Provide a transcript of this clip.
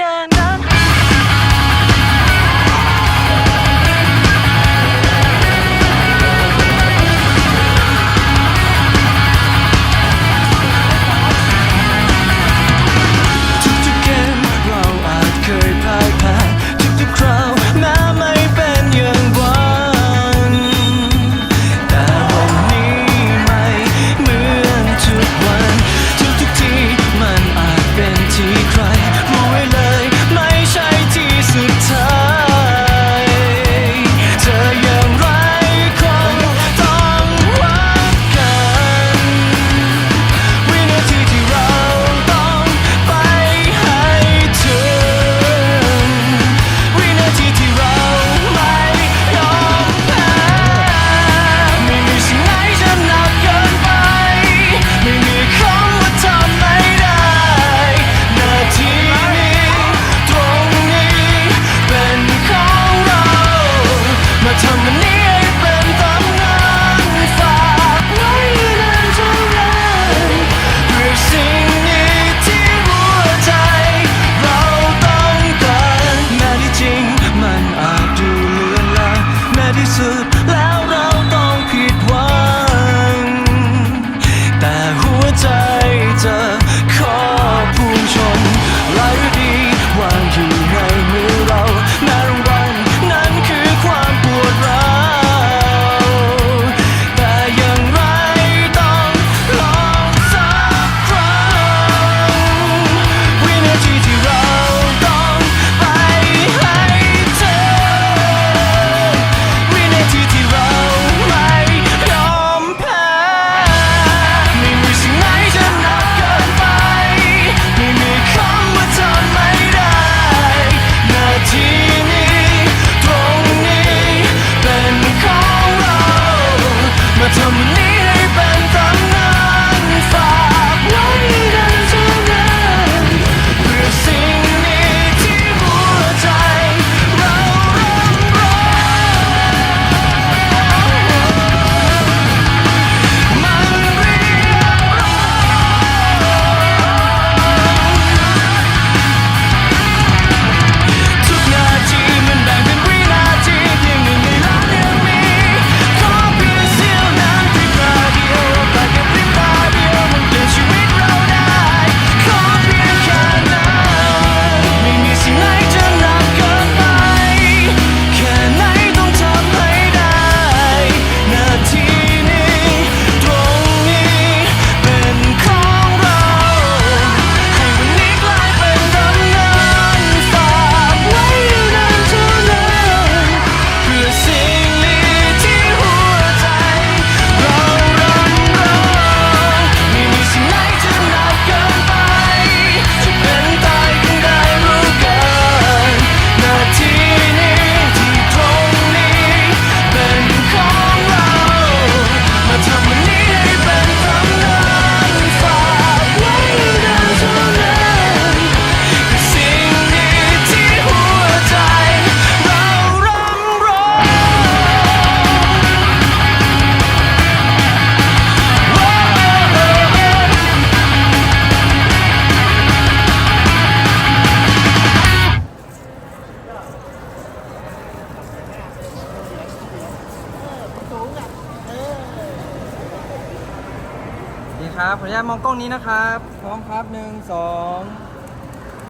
can. ครับขออนุญาตมองกล้องนี้นะครับ พร้อมครับหนึ่งสอง